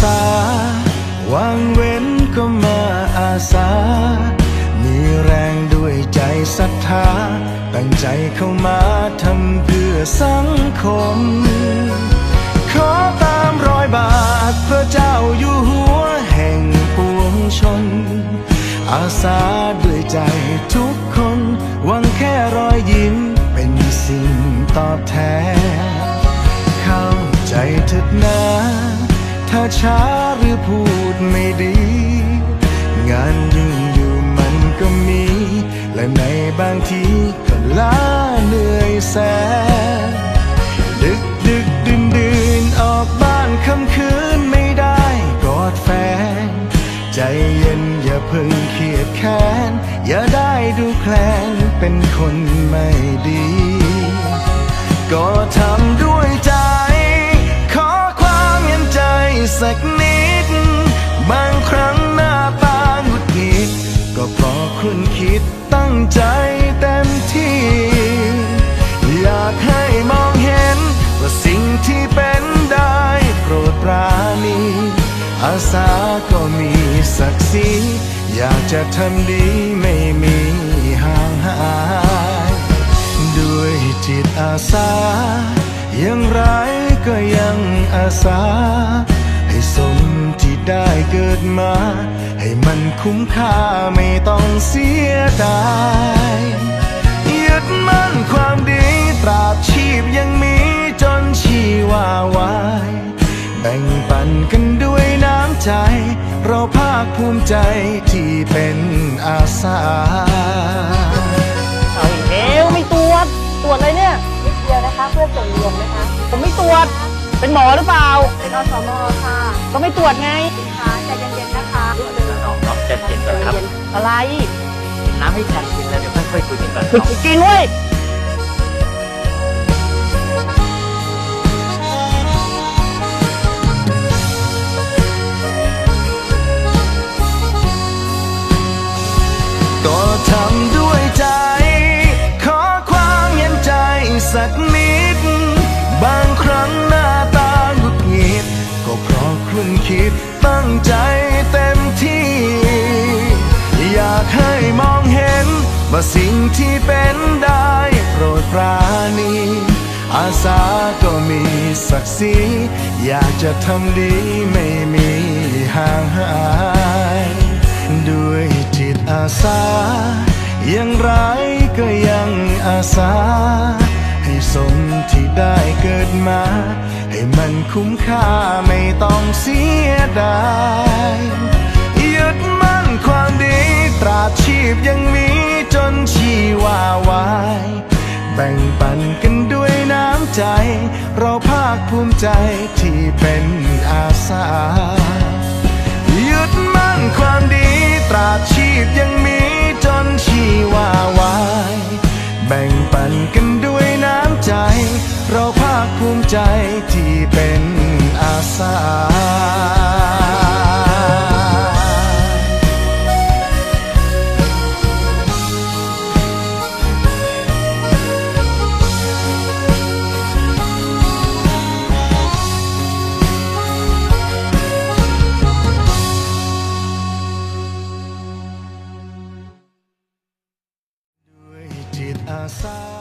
สาวางเว้นก็มาอาสา มีแรงด้วยใจศรัทธา ตั้งใจเข้ามาทำเพื่อสังคม ขอตามรอยบาทพระเจ้าอยู่หัวแห่งปวงชน อาสาด้วยใจทุกคน หวังแค่รอยยิ้มเป็นสิ่งตอบแทน ช้าหรือพูดไม่ดี งานยุ่งอยู่มันก็มี และในบางทีก็ล้าเหนื่อยแสนดึกดึกดื่นดื่นออกบ้านค่ำคืนไม่ได้กอดแฟน ใจเย็นอย่าเพิ่งเครียดแค้น อย่าได้ดูแคลนเป็นคนไม่ดี ก็ทำด้วยีอยากจะทำดีไม่มีห่างหายด้วยจิตอาสาย่างไรก็ยังอาสา ให้สมที่ได้เกิดมา ให้มันคุ้มค่าไม่ต้องเสียดายยึดมั่นความดีตราบชีพยังมีจนชีวาวาย แบ่งปันกันด้วยน้ำใจเราาคภูมิใจที่เป็นอาสาเอาอีกแล้วไม่ตรวจตรวจอะไรเนี่ยนิดเดียวนะคะ เพื่อส่วนรวมนะคะ ผมไม่ตรวจ เป็นหมอหรือเปล่า เป็นอสมค่ะ ก็ไม่ตรวจไงค่ะใจเย็นๆนะคะน้องน้องใจเย็นก่อนครับ อะไร น้ำให้ฉันกินแล้วเดี๋ยวค่อยๆคุยกันก่อนคือกินเว้ย คิดตั้งใจเต็มที่ อยากให้มองเห็นว่าสิ่งที่เป็นได้โปรดปราณี อาสาก็มีศักดิ์ศรีอยากจะทำดีไม่มีห่างหาย ด้วยจิตอาสาอย่างไรก็ยังอาสา ให้สมที่ได้เกิดมา ให้มันคุ้มค่าไม่ต้องเสีย ดายยึดมั่นความดีตราบชีพยังมีจนชีวาวาย แบ่งปันกันด้วยน้ำใจ เราภาคภูมิใจที่เป็นอาสายึดมั่นความดีตราบชีพยังมีจนชีวาวาย แบ่งปันกันด้วยน้ำใจ เราภาคภูมิใจที่เป็นอาสาด้วยจิตอาสา